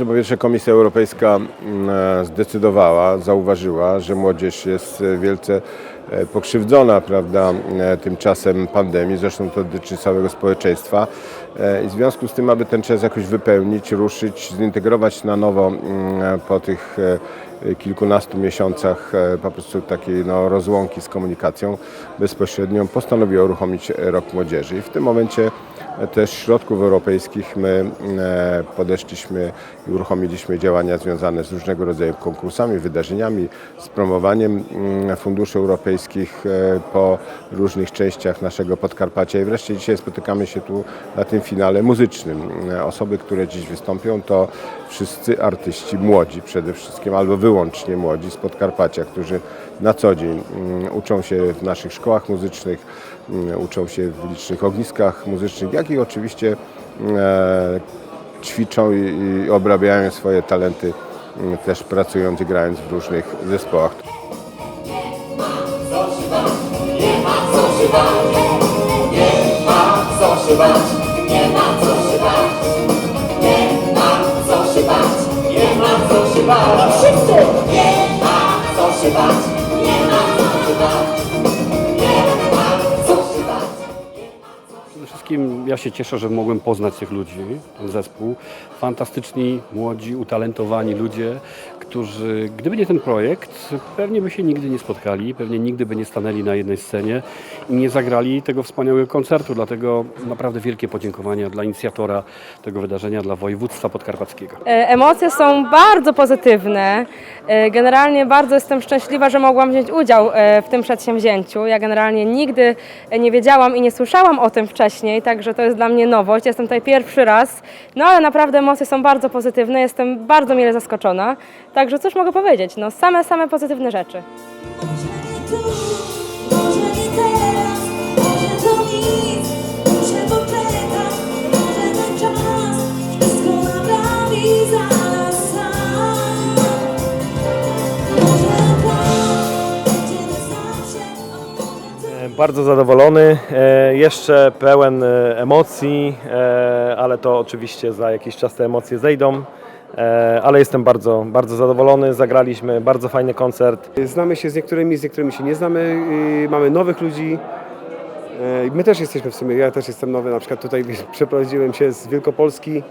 Znaczy, po pierwsze Komisja Europejska mm, e, zdecydowała, zauważyła, że młodzież jest e, wielce e, pokrzywdzona prawda, e, tym czasem pandemii, zresztą to dotyczy całego społeczeństwa. I w związku z tym, aby ten czas jakoś wypełnić, ruszyć, zintegrować na nowo mm, po tych kilkunastu miesiącach po prostu takiej no, rozłąki z komunikacją bezpośrednią, postanowiła uruchomić Rok Młodzieży. I w tym momencie też środków europejskich my e, podeszliśmy i uruchomiliśmy działania związane z różnego rodzaju konkursami, wydarzeniami, z promowaniem mm, funduszy europejskich e, po różnych częściach naszego Podkarpacia i wreszcie dzisiaj spotykamy się tu na tym finale muzycznym. E, Osoby, które dziś wystąpią to wszyscy artyści młodzi przede wszystkim, albo wyłącznie młodzi z Podkarpacia, którzy na co dzień mm, uczą się w naszych szkołach muzycznych, uczą się w licznych ogniskach muzycznych, jak i oczywiście e, ćwiczą i, obrabiają swoje talenty mm, też pracując i grając w różnych zespołach. Wszyscy! Nie ma co się bać, wszystkim ja się cieszę, że mogłem poznać tych ludzi, ten zespół. Fantastyczni, młodzi, utalentowani ludzie, którzy, gdyby nie ten projekt, pewnie by się nigdy nie spotkali, pewnie nigdy by nie stanęli na jednej scenie i nie zagrali tego wspaniałego koncertu. Dlatego naprawdę wielkie podziękowania dla inicjatora tego wydarzenia, dla województwa podkarpackiego. E, Emocje są bardzo pozytywne. E, Generalnie bardzo jestem szczęśliwa, że mogłam wziąć udział e, w tym przedsięwzięciu. Ja generalnie nigdy nie wiedziałam i nie słyszałam o tym wcześniej, także to jest dla mnie nowość. Jestem tutaj pierwszy raz, no ale naprawdę emocje są bardzo pozytywne. Jestem bardzo mile zaskoczona. Także cóż mogę powiedzieć? No same, same pozytywne rzeczy. Bardzo zadowolony, e, jeszcze pełen e, emocji, e, ale to oczywiście za jakiś czas te emocje zejdą. Ale jestem bardzo, bardzo zadowolony. Zagraliśmy bardzo fajny koncert. Znamy się z niektórymi, z niektórymi się nie znamy, mamy nowych ludzi. My też jesteśmy w sumie, ja też jestem nowy, na przykład tutaj przeprowadziłem się z Wielkopolski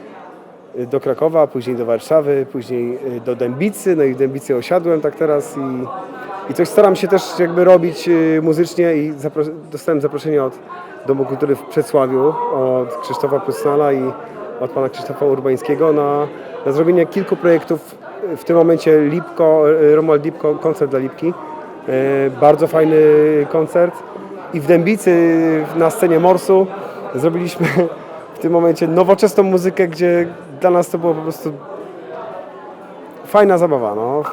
do Krakowa, później do Warszawy, później yy, do Dębicy, no i w Dębicy osiadłem tak teraz i, i coś staram się też jakby robić yy, muzycznie i zapro- dostałem zaproszenie od Domu Kultury w Przedsławiu, od Krzysztofa Plusnala i od pana Krzysztofa Urbańskiego na, na zrobienie kilku projektów. W tym momencie Lipko, Romuald Lipko, koncert dla Lipki. Bardzo fajny koncert. I w Dębicy na scenie Morsu zrobiliśmy w tym momencie nowoczesną muzykę, gdzie dla nas to było po prostu fajna zabawa. No.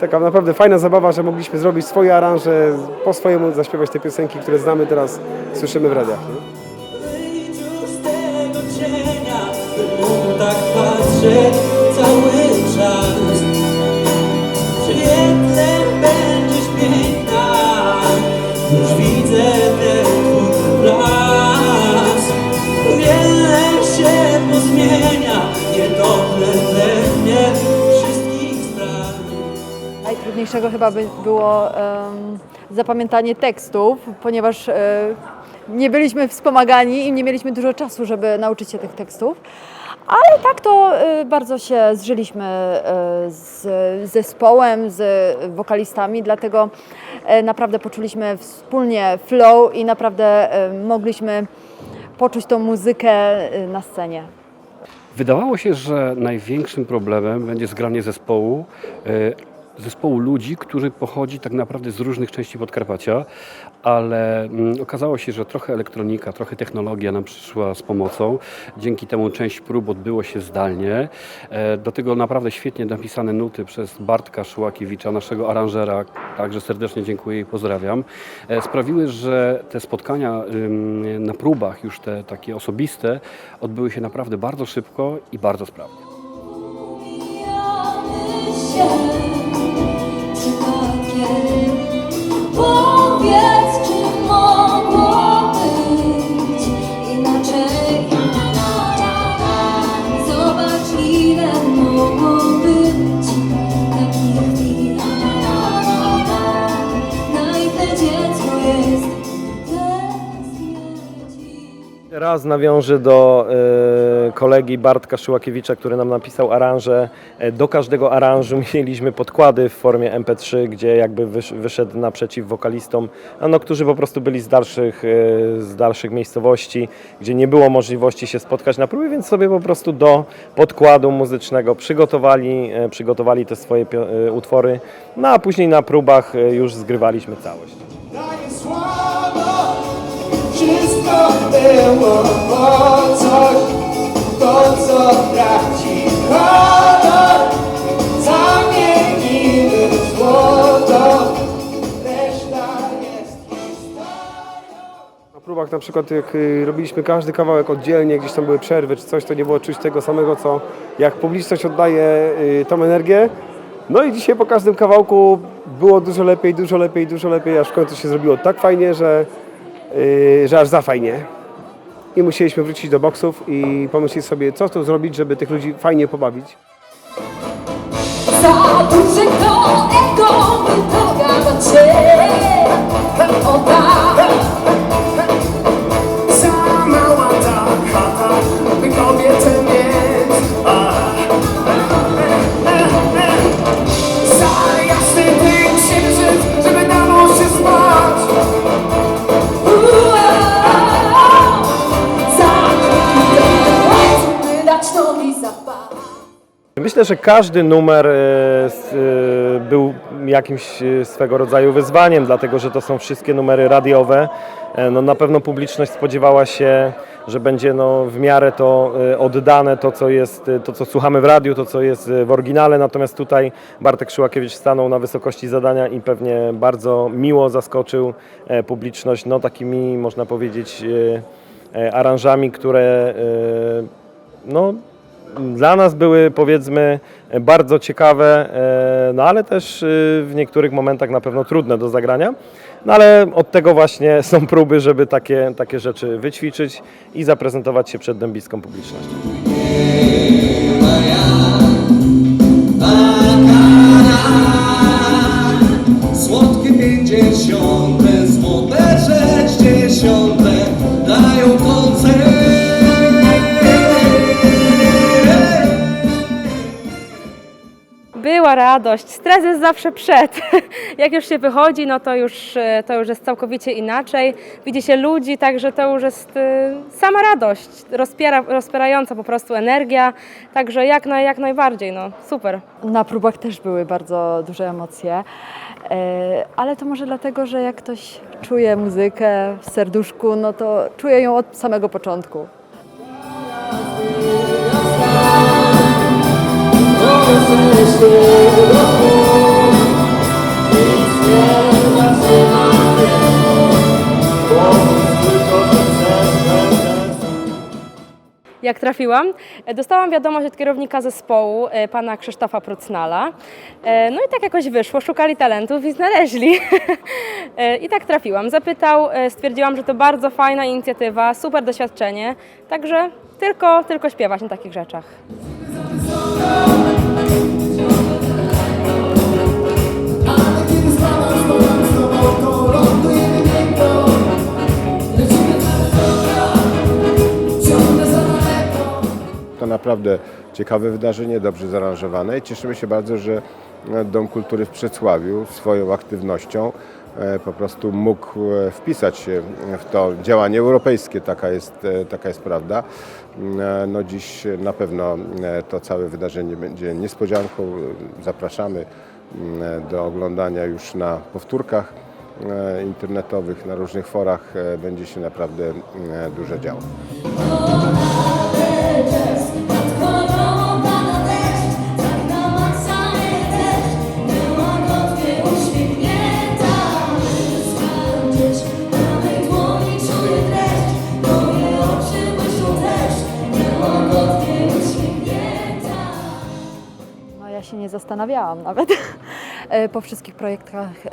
Taka naprawdę fajna zabawa, że mogliśmy zrobić swoje aranże, po swojemu zaśpiewać te piosenki, które znamy teraz, słyszymy w radiach. Nie? Wyjdź już z tego cienia, tak patrzeć Najtrudniejszego chyba by było em, zapamiętanie tekstów, ponieważ e, nie byliśmy wspomagani i nie mieliśmy dużo czasu, żeby nauczyć się tych tekstów. Ale tak to e, bardzo się zżyliśmy e, z zespołem, z wokalistami, dlatego naprawdę poczuliśmy wspólnie flow i naprawdę mogliśmy poczuć tą muzykę na scenie. Wydawało się, że największym problemem będzie zgranie zespołu, zespołu ludzi, który pochodzi tak naprawdę z różnych części Podkarpacia, ale mm, okazało się, że trochę elektronika, trochę technologia nam przyszła z pomocą. Dzięki temu część prób odbyło się zdalnie. E, Do tego naprawdę świetnie napisane nuty przez Bartka Szłakiewicza, naszego aranżera, także serdecznie dziękuję i pozdrawiam, e, sprawiły, że te spotkania na próbach, już te takie osobiste, odbyły się naprawdę bardzo szybko i bardzo sprawnie. Teraz nawiążę do e, kolegi Bartka Szyłakiewicza, który nam napisał aranże. E, do każdego aranżu mieliśmy podkłady w formie MP3, gdzie jakby wysz, wyszedł naprzeciw wokalistom, no, którzy po prostu byli z dalszych, e, z dalszych miejscowości, gdzie nie było możliwości się spotkać na próbie, więc sobie po prostu do podkładu muzycznego przygotowali, e, przygotowali te swoje e, utwory, no a później na próbach e, już zgrywaliśmy całość. Wszystko było coś, to co traci kolor, zamienimy w złoto, reszta jest historią. Na próbach na przykład jak y, robiliśmy każdy kawałek oddzielnie, gdzieś tam były przerwy czy coś, to nie było czuć tego samego, co jak publiczność oddaje y, tą energię. No i dzisiaj po każdym kawałku było dużo lepiej, dużo lepiej, dużo lepiej, aż w końcu się zrobiło tak fajnie, że, że aż za fajnie. I musieliśmy wrócić do boksów i pomyśleć sobie, co tu zrobić, żeby tych ludzi fajnie pobawić. Za dużego ego wypowiada cię O Myślę, że każdy numer e, e, był jakimś e, swego rodzaju wyzwaniem, dlatego że to są wszystkie numery radiowe. No, na pewno publiczność spodziewała się, że będzie no, w miarę to oddane, to co, jest, to co słuchamy w radiu, to co jest w oryginale. Natomiast tutaj Bartek Szyłakiewicz stanął na wysokości zadania i pewnie bardzo miło zaskoczył publiczność no, takimi, można powiedzieć, aranżami, które no, dla nas były powiedzmy bardzo ciekawe, e, no ale też e, w niektórych momentach na pewno trudne do zagrania. No ale od tego właśnie są próby, żeby takie, takie rzeczy wyćwiczyć i zaprezentować się przed dębiską publicznością. Radość, stres jest zawsze przed. Jak już się wychodzi, no to już, e, to już jest całkowicie inaczej. Widzi się ludzi, także to już jest e, sama radość, rozpiera, rozpierająca po prostu energia. Także jak, naj, jak najbardziej, no super. Na próbach też były bardzo duże emocje, e, ale to może dlatego, że jak ktoś czuje muzykę w serduszku, no to czuje ją od samego początku. Jak trafiłam, dostałam wiadomość od kierownika zespołu, e, pana Krzysztofa Prucnala. E, No i tak jakoś wyszło, szukali talentów i znaleźli. E, I tak trafiłam. Zapytał, stwierdziłam, że to bardzo fajna inicjatywa, super doświadczenie, także tylko, tylko śpiewać na takich rzeczach. Naprawdę ciekawe wydarzenie, dobrze zaaranżowane i cieszymy się bardzo, że e, Dom Kultury w Przedsławiu swoją aktywnością e, po prostu mógł e, wpisać się w to działanie europejskie, taka jest, taka jest prawda. E, No dziś na pewno to całe wydarzenie będzie niespodzianką. Zapraszamy mm, do oglądania już na powtórkach internetowych, na różnych forach. Będzie się naprawdę mm, dużo działo. Się nie zastanawiałam nawet e, po wszystkich projektach e,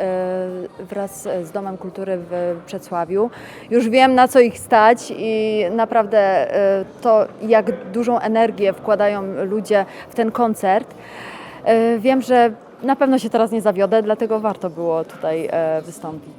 wraz z Domem Kultury w Przedsławiu. Już wiem na co ich stać i naprawdę e, to jak dużą energię wkładają ludzie w ten koncert. Wiem, że na pewno się teraz nie zawiodę, dlatego warto było tutaj wystąpić.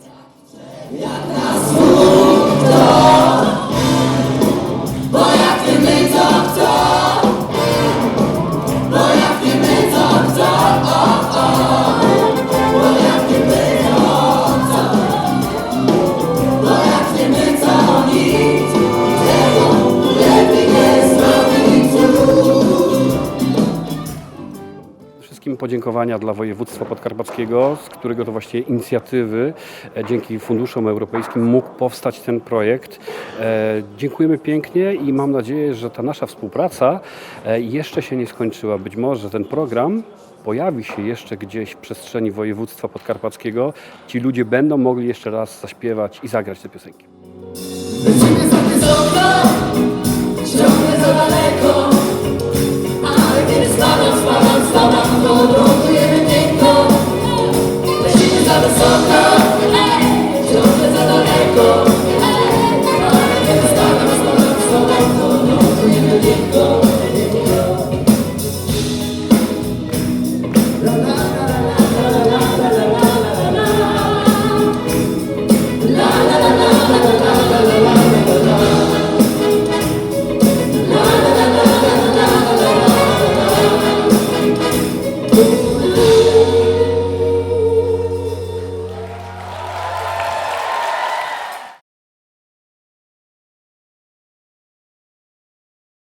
Podziękowania dla województwa podkarpackiego, z którego to właśnie inicjatywy e, dzięki funduszom europejskim mógł powstać ten projekt. E, Dziękujemy pięknie i mam nadzieję, że ta nasza współpraca e, jeszcze się nie skończyła. Być może ten program pojawi się jeszcze gdzieś w przestrzeni województwa podkarpackiego. Ci ludzie będą mogli jeszcze raz zaśpiewać i zagrać te piosenki.